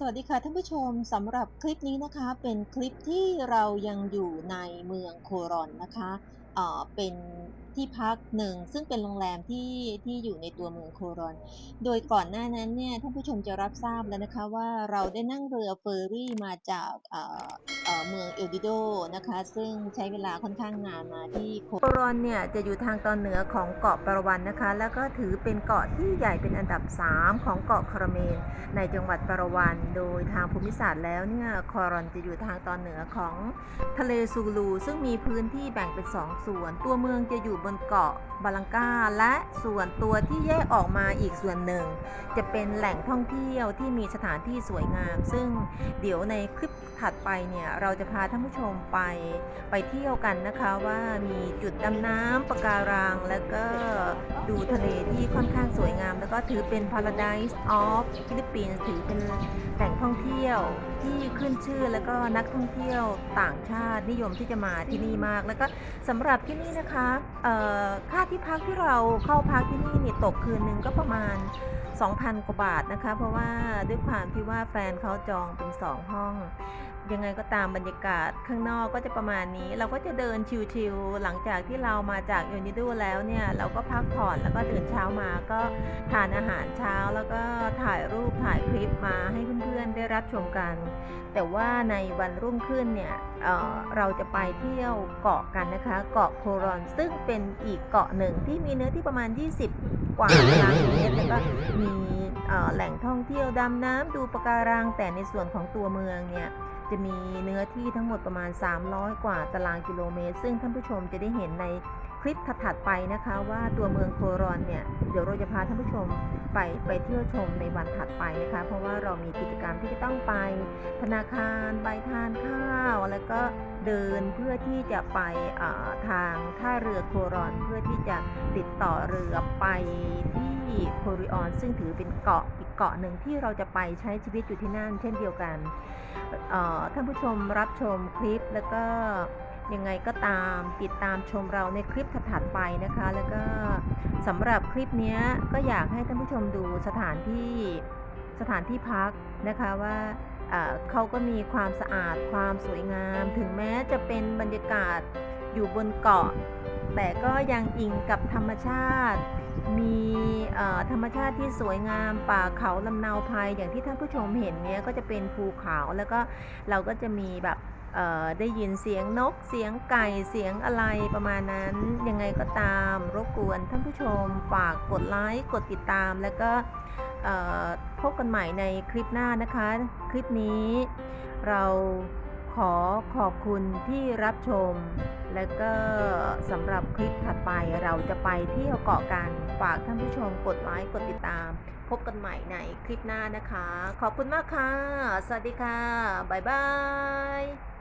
สวัสดีค่ะท่านผู้ชมสำหรับคลิปนี้นะคะ เป็นคลิปที่เรายังอยู่ในเมืองโครอนนะคะ เป็นที่พักหนึ่งซึ่งเป็นโรงแรมที่ที่อยู่ในตัวเมืองโครอน โดยก่อนหน้านั้นเนี่ยท่านผู้ชมจะรับทราบแล้วนะคะว่าเราได้นั่งเรือเฟอร์รี่มาจากเเมืองเอลดิโดนะคะ ซึ่งใช้เวลาค่อนข้างนานมาที่โครอนเนี่ยจะอยู่ทางตอนเหนือของเกาะปารวันนะคะ แล้วก็ถือเป็นเกาะที่ใหญ่เป็นอันดับ 3 ของเกาะคาราเมน ในจังหวัดปารวัน โดยทางภูมิศาสตร์แล้วเนี่ยโครอนจะอยู่ทางตอนเหนือของทะเลซูลูซึ่งมีพื้นที่แบ่งเป็น2ส่วน ตัวเมืองจะอยู่บนเกาะบาลังกาและส่วนตัวที่แยกออกมาอีกส่วนหนึ่ง จะเป็นแหล่งท่องเที่ยวที่มีสถานที่สวยงาม ซึ่งเดี๋ยวในคลิปถัดไปเนี่ยเราจะพาท่านผู้ชมไปไปเที่ยวกันนะคะว่ามีจุดดำน้ำปะการัง แล้วก็ดูทะเลที่ค่อนข้างสวยงาม แล้วก็ถือเป็น Paradise of ฟิลิปปินส์ถือเป็นแหล่งท่องเที่ยวที่ขึ้นชื่อแล้วก็นักท่องเที่ยวต่างชาตินิยมที่จะมาที่นี่มาก แล้วก็สำหรับที่นี่นะคะค่าที่พักที่เราเข้าพักที่นี่เนี่ยตกคืนหนึ่งก็ประมาณ 2,000 กว่าบาทนะคะ เพราะว่าด้วยความที่ว่าแฟนเขาจองเป็น 2 ห้อง ยังไงก็ตามบรรยากาศข้างนอกก็จะประมาณนี้ เราก็จะเดินชิลๆหลังจากที่เรามาจากยูนิดูแล้วเนี่ย เราก็พักผ่อนแล้วก็ตื่นเช้ามาก็ทานอาหารเช้าแล้วก็ถ่ายรูปถ่ายคลิปมาให้เพื่อนๆได้รับชมกัน แต่ว่าในวันรุ่งขึ้นเนี่ยเเราจะไปเที่ยวเกาะกันนะคะ เกาะโครอนซึ่งเป็นอีกเกาะหนึ่งที่มีเนื้อที่ประมาณ 20 กว่าตารางเมตรแล้วก็มีแหล่งท่องเที่ยวดำน้ำดูปะการังแต่ในส่วนของตัวเมืองเนี่ย จะมีเนื้อที่ทั้งหมดประมาณ 300 กว่าตารางกิโลเมตร ซึ่งท่านผู้ชมจะได้เห็นในคลิปถัดๆไปนะคะว่าตัวเมืองโครอนเนี่ยเดี๋ยวเราจะพาท่านผู้ชมไปไปเที่ยวชมในวันถัดไปนะคะ เพราะว่าเรามีกิจกรรมที่จะต้องไป ธนาคารไปทานข้าว แล้วก็เดินเพื่อที่จะไปทางท่าเรือโครอนเพื่อที่จะติดต่อเรือไปที่โคริออน ซึ่งถือเป็นเกาะ เกาะหนึ่งที่เราจะไปใช้ชีวิตอยู่ที่นั่น เช่นเดียวกันท่านผู้ชมรับชมคลิปแล้วก็ยังไงก็ตามติดตามชมเราในคลิปถัดไปนะคะ แล้วก็สำหรับคลิปนี้ก็อยากให้ท่านผู้ชมดูสถานที่สถานที่พักนะคะว่าเขาก็มีความสะอาดความสวยงาม ถึงแม้จะเป็นบรรยากาศอยู่บนเกาะ แต่ก็ยังอิงกับธรรมชาติ มีธรรมชาติที่สวยงามป่าเขาลำเนาภัยอย่างที่ท่านผู้ชมเห็นเนี้ยก็จะเป็นภูเขาแล้วก็เราก็จะมีแบบได้ยินเสียงนก เสียงไก่ เสียงอะไรประมาณนั้น ยังไงก็ตามรบกวนท่านผู้ชมฝากกดไลค์ กดติดตาม แล้วก็พบกันใหม่ในคลิปหน้านะคะ คลิปนี้เรา ขอขอบคุณที่รับชม และก็สำหรับคลิปถัดไปเราจะไปเที่ยวเกาะกันฝากท่านผู้ชมกดไลค์กดติดตาม พบกันใหม่ในคลิปหน้านะคะ ขอบคุณมากค่ะ สวัสดีค่ะ บ๊ายบาย